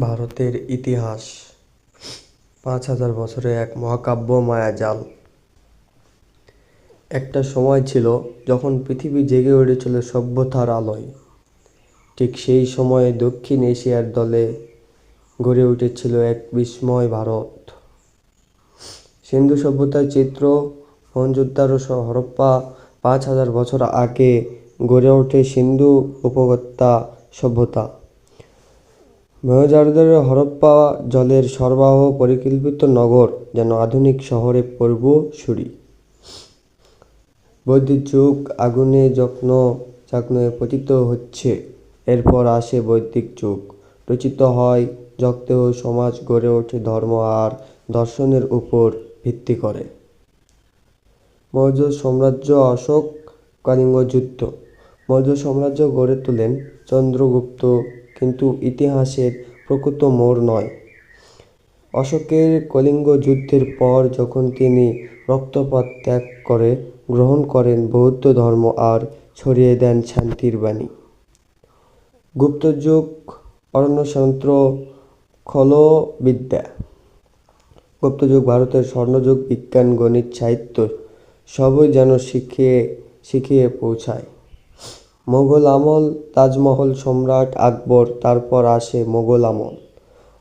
ভারতের ইতিহাস। পাঁচ হাজার বছরের এক মহাকাব্য মায়াজাল। একটা সময় ছিল যখন পৃথিবী জেগে উঠেছিল সভ্যতার আলোয়। ঠিক সেই সময়ে দক্ষিণ এশিয়ার দলে গড়ে উঠেছিল এক বিস্ময় ভারত। সিন্ধু সভ্যতার চিত্র মহেঞ্জোদারো সহ হরপ্পা পাঁচ হাজার বছর আগে গড়ে ওঠে সিন্ধু উপত্যকা সভ্যতা। মহেঞ্জোদারো হরপ্পা জলের সরবরাহ পরিকল্পিত নগর যেন আধুনিক শহরে পূর্বসূরি। বৈদিক যুগ আগুনে যত্ন যজ্ঞে পতিত হচ্ছে, এরপর আসে বৈদিক যুগ। রচিত হয় যজ্ঞেয় সমাজ গড়ে ওঠে ধর্ম আর দর্শনের উপর ভিত্তি করে। মৌর্য সাম্রাজ্য অশোক কলিঙ্গ যুদ্ধ মৌর্য সাম্রাজ্য গড়ে তোলেন চন্দ্রগুপ্ত কিন্তু ইতিহাসের প্রকৃত মোড় নয়। অশোকের কলিঙ্গ যুদ্ধের পর যখন তিনি রক্তপাত ত্যাগ করে, গ্রহণ করেন বৌদ্ধ ধর্ম আর ছড়িয়ে দেন শান্তির বাণী। গুপ্তযুগ, অরণ্যতন্ত্র, খলবিদ্যা। গুপ্তযুগ ভারতের স্বর্ণযুগ, বিজ্ঞান, গণিত, সাহিত্য, সবই যেন শিখিয়ে শিখিয়ে পৌঁছায়। মোগল আমল, তাজমহল সম্রাট আকবর, তারপর আসে মোগল আমল।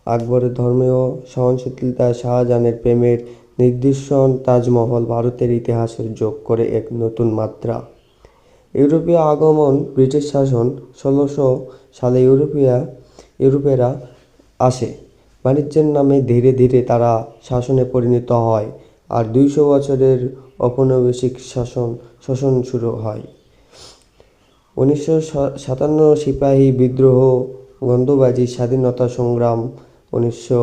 আকবরের ধর্মীয় সহনশীলতা শাহজাহানের প্রেমের নিদর্শন তাজমহল ভারতের ইতিহাসে যোগ করে এক নতুন মাত্রা। ইউরোপীয় আগমন, ব্রিটিশ শাসন, ষোলোশো সালে ইউরোপীয়, ইউরোপেরা আসে। বাণিজ্যের নামে ধীরে ধীরে তারা শাসনে পরিণত হয় আর দুইশো বছরের ঔপনিবেশিক শাসন, শোষণ শুরু হয়। উনিশশো সাতান্ন সিপাহী বিদ্রোহ গন্ধবাজি স্বাধীনতা সংগ্রাম উনিশশো